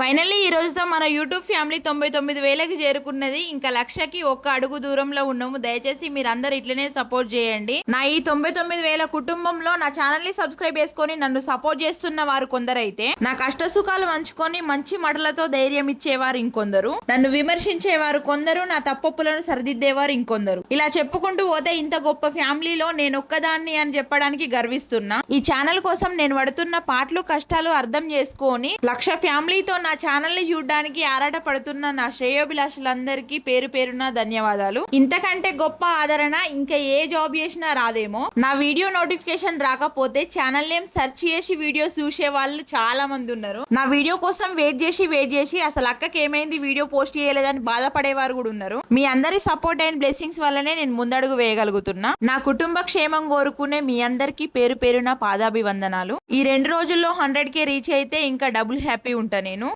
Finally ఈ రోజుతో మన యూట్యూబ్ ఫ్యామిలీ తొంభై తొమ్మిది వేలకి చేరుకున్నది. ఇంకా లక్షకి ఒక్క అడుగు దూరంలో ఉన్నాము. దయచేసి మీరందరూ ఇట్లనే సపోర్ట్ చేయండి. నా ఈ తొంభై తొమ్మిది వేల కుటుంబంలో నా ఛానల్ని సబ్స్క్రైబ్ చేసుకొని నన్ను సపోర్ట్ చేస్తున్న వారు కొందరైతే నా కష్ట సుఖాలు పంచుకొని మంచి మడలతో ధైర్యం ఇచ్చేవారు ఇంకొందరు. నన్ను విమర్శించేవారు కొందరు నా తప్పొప్పులను సరిదిద్దేవారు ఇంకొందరు. ఇలా చెప్పుకుంటూ పోతే ఇంత గొప్ప ఫ్యామిలీలో నేను ఒక్కదాన్ని అని చెప్పడానికి గర్విస్తున్నా. ఈ ఛానల్ కోసం నేను పడుతున్న పాటలు కష్టాలు అర్థం చేసుకొని లక్ష ఫ్యామిలీతో నా నా ఛానల్ని చూడడానికి ఆరాట పడుతున్న నా శ్రేయోభిలాషులందరికీ పేరు పేరున ధన్యవాదాలు. ఇంతకంటే గొప్ప ఆదరణ ఇంకా ఏ జాబ్ చేసినా రాదేమో. నా వీడియో నోటిఫికేషన్ రాకపోతే ఛానల్ నేమ్ సెర్చ్ చేసి వీడియోస్ చూసే వాళ్ళు చాలా మంది ఉన్నారు. నా వీడియో కోసం వెయిట్ చేసి వెయిట్ చేసి అసలు అక్కకి ఏమైంది? వీడియో పోస్ట్ చేయలేదని బాధపడేవారు కూడా ఉన్నారు. మీ అందరి సపోర్ట్ అండ్ బ్లెస్సింగ్స్ వల్లనే నేను ముందడుగు వేయగలుగుతున్నా. నా కుటుంబ క్షేమం కోరుకునే మీ అందరికీ పేరు పేరున పాదాభివందనాలు. ఈ రెండు రోజుల్లో హండ్రెడ్ కే రీచ్ అయితే ఇంకా డబుల్ హ్యాపీ ఉంటా నేను.